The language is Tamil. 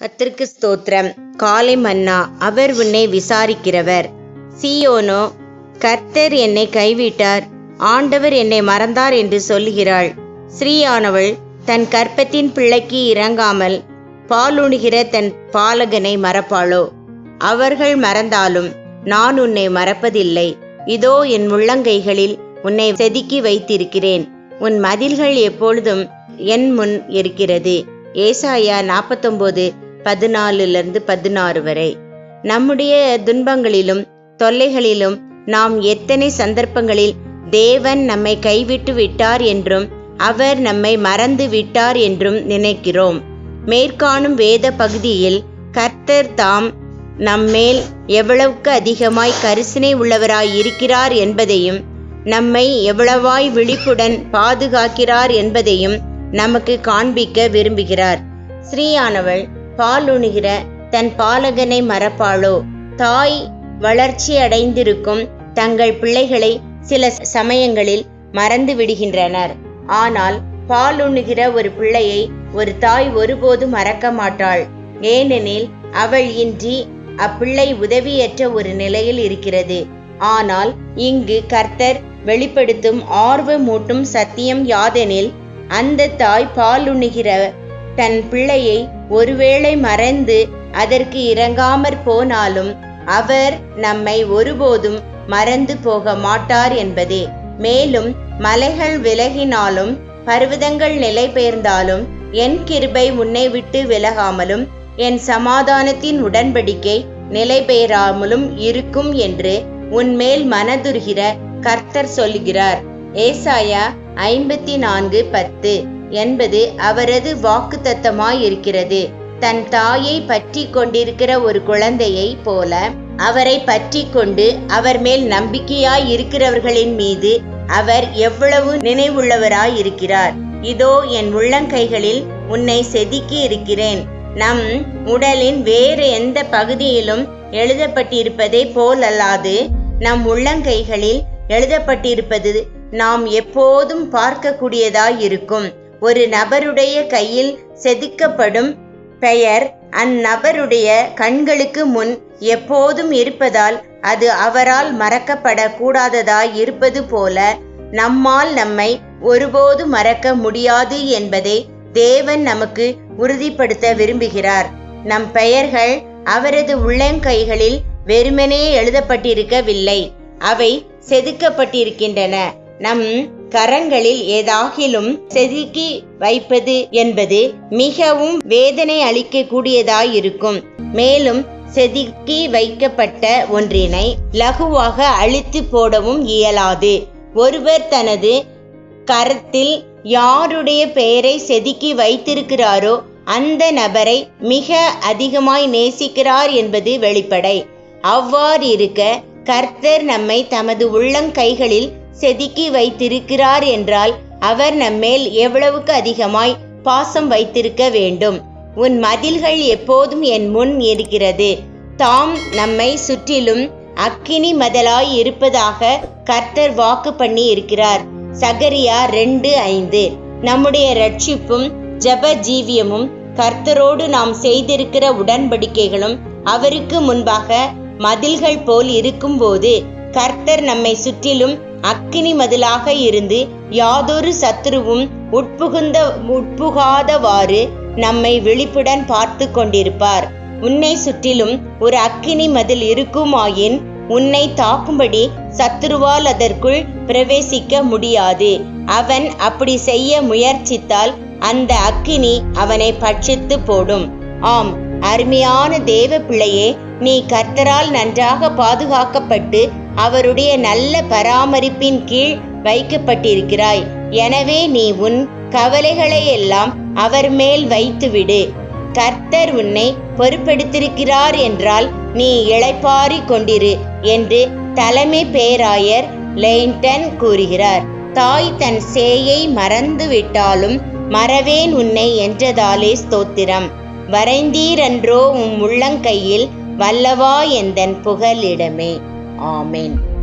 கத்திற்கு ஸ்தோத்திரம். காலை மன்னா அவர் உன்னை விசாரிக்கிறவர். சீயோனோ கர்த்தர் என்னை கைவிட்டார். ஆண்டவர் என்னை மறந்தார் என்று சொல்லுகிறாள். ஸ்ரீயானவள் தன் கற்பத்தின் பிள்ளைக்கு இறங்காமல் பாலுணுகிற தன் பாலகனை மறப்பாளோ? அவர்கள் மறந்தாலும் நான் உன்னை மறப்பதில்லை. இதோ என் உள்ளங்கைகளில் உன்னை செதுக்கி வைத்திருக்கிறேன். உன் மதில்கள் எப்பொழுதும் என் முன் இருக்கிறது. ஏசாயா நாற்பத்தொம்போது பதினாலிருந்து பதினாறு வரை. நம்முடைய துன்பங்களிலும் தொல்லைகளிலும் நாம் எத்தனை சந்தர்ப்பங்களில் தேவன் நம்மை கைவிட்டு விட்டார் என்றும் அவர் நம்மை மறந்து விட்டார் என்றும் நினைக்கிறோம். மேற்காணும் வேத பகுதியில் கர்த்தர் தாம் நம்மேல் எவ்வளவுக்கு அதிகமாய் கரிசனை உள்ளவராய் இருக்கிறார் என்பதையும் நம்மை எவ்வளவாய் விழிப்புடன் பாதுகாக்கிறார் என்பதையும் நமக்கு காண்பிக்க விரும்புகிறார். ஸ்ரீயானவள் பாலுணுகிற தன் பாலகனை மறப்பாளோ? தாய் வளர்ச்சி அடைந்திருக்கும் தங்கள் பிள்ளைகளை சில சமயங்களில் மறந்து விடுகின்றனர். ஆனால் பாலுண்ணுகிற ஒரு பிள்ளையை ஒரு தாய் ஒருபோதும் மறக்க மாட்டாள். ஏனெனில் அவள் இன்றி அப்பிள்ளை உதவியற்ற ஒரு நிலையில் இருக்கிறது. ஆனால் இங்கு கர்த்தர் வெளிப்படுத்தும் ஆர்வமூட்டும் சத்தியம் யாதெனில் அந்த தாய் பாலுண்ணுகிற தன் பிள்ளையை ஒருவேளை மறந்து அதற்கு இறங்காமற் போனாலும் அவர் நம்மை ஒருபோதும் மறந்து போக மாட்டார் என்பதே. மேலும் மலைகள் விலகினாலும் பர்வதங்கள் நிலை பெயர்ந்தாலும் என் கிருபை உன்னை விட்டு விலகாமலும் என் சமாதானத்தின் உடன்படிக்கை நிலை பெயராமலும் இருக்கும் என்று உன்மேல் மனதுருகிற கர்த்தர் சொல்லுகிறார் ஏசாயா ஐம்பத்தி நான்கு பத்து. என்பது அவரது வாக்கு இருக்கிறது தன் தாயை பற்றி கொண்டிருக்கிற ஒரு குழந்தையை போல அவரை பற்றி கொண்டு அவர் மேல் நம்பிக்கையாய் இருக்கிறவர்களின் மீது அவர் எவ்வளவு நினைவுள்ளவராய் இருக்கிறார் இதோ என் உள்ளங்கைகளில் உன்னை செதுக்கி இருக்கிறேன். நம் உடலின் வேறு எந்த பகுதியிலும் எழுதப்பட்டிருப்பதை போலல்லாது நம் உள்ளங்கைகளில் எழுதப்பட்டிருப்பது நாம் எப்போதும் பார்க்கக்கூடியதாய் இருக்கும் ஒரு நபருடைய கையில் செதுக்கப்படும் பெயர் அந்நபருடைய கண்களுக்கு முன் எப்போதும் இருப்பதால் அது அவரால் மறக்கப்படக்கூடாததாய் இருப்பது போல நம்மால் நம்மை ஒருபோது மறக்க முடியாது என்பதை தேவன் நமக்கு உறுதிப்படுத்த விரும்புகிறார். நம் பெயர்கள் அவரது உள்ளங்கைகளில் வெறுமனே எழுதப்பட்டிருக்கவில்லை. அவை செதுக்கப்பட்டிருக்கின்றன. நம் கரங்களில் ஏதாகிலும் செதுக்கி வைப்பது என்பது மிகவும் வேதனை அளிக்கக்கூடியதாயிருக்கும். மேலும் செதுக்கி வைக்கப்பட்ட ஒன்றினை லகுவாக அழித்து போடவும் இயலாது. ஒருவர் தனது கரத்தில் யாருடைய பெயரை செதுக்கி வைத்திருக்கிறாரோ அந்த நபரை மிக அதிகமாய் நேசிக்கிறார் என்பது வெளிப்படை. அவ்வாறு இருக்க கர்த்தர் நம்மை தமது உள்ளங்கைகளில் செதுக்கி வைத்திருக்கிறார் என்றால் அவர் நம்மேல் எவ்வளவுக்கு அதிகமாய் பாசம் வைத்திருக்க வேண்டும்? உன் மதில்கள் எப்போதும் என் முன் இருக்கிறது தாம் நம்மை சுற்றிலும் அக்கினி மதலாய் இருப்பதாக கர்த்தர் வாக்கு பண்ணி இருக்கிறார். சகரியா ரெண்டு ஐந்து. நம்முடைய ரட்சிப்பும் ஜப ஜீவியமும் கர்த்தரோடு நாம் செய்திருக்கிற உடன்படிக்கைகளும் அவருக்கு முன்பாக மதில்கள் போல் இருக்கும்போது கர்த்தர் நம்மை சுற்றிலும் அக்கினி மதிலாக இருந்து யாதொரு சத்துருவும் உட்புகுந்த உட்புகாதவாறு நம்மை விழிப்புடன் பார்த்து கொண்டிருப்பார். உன்னை சுற்றிலும் ஒரு அக்கினி மதில் இருக்குமாயின் உன்னை தாக்கும்படி சத்துருவால் அதற்குள் பிரவேசிக்க முடியாது. அவன் அப்படி செய்ய முயற்சித்தால் அந்த அக்கினி அவனை பட்சித்து போடும். ஆம் அருமையான தேவ பிள்ளையே நீ கர்த்தரால் நன்றாக பாதுகாக்கப்பட்டு அவருடைய நல்ல பராமரிப்பின் கீழ் வைக்கப்பட்டிருக்கிறாய். எனவே நீ உன் கவலைகளை எல்லாம் அவர் மேல் வைத்துவிடு. கர்த்தர் உன்னை பொறுப்பெடுத்திருக்கிறார் என்றால் நீ இழைப்பாரி கொண்டிரு என்று தலைமை பேராயர் லெயின்டன் கூறுகிறார். தாய் தன் சேயை மறந்து விட்டாலும் மறவேன் உன்னை என்றதாலே ஸ்தோத்திரம். வரைந்தீரன்றோ உம் உள்ளங்கையில் வல்லவா எந்தன் புகலிடமே. Amen.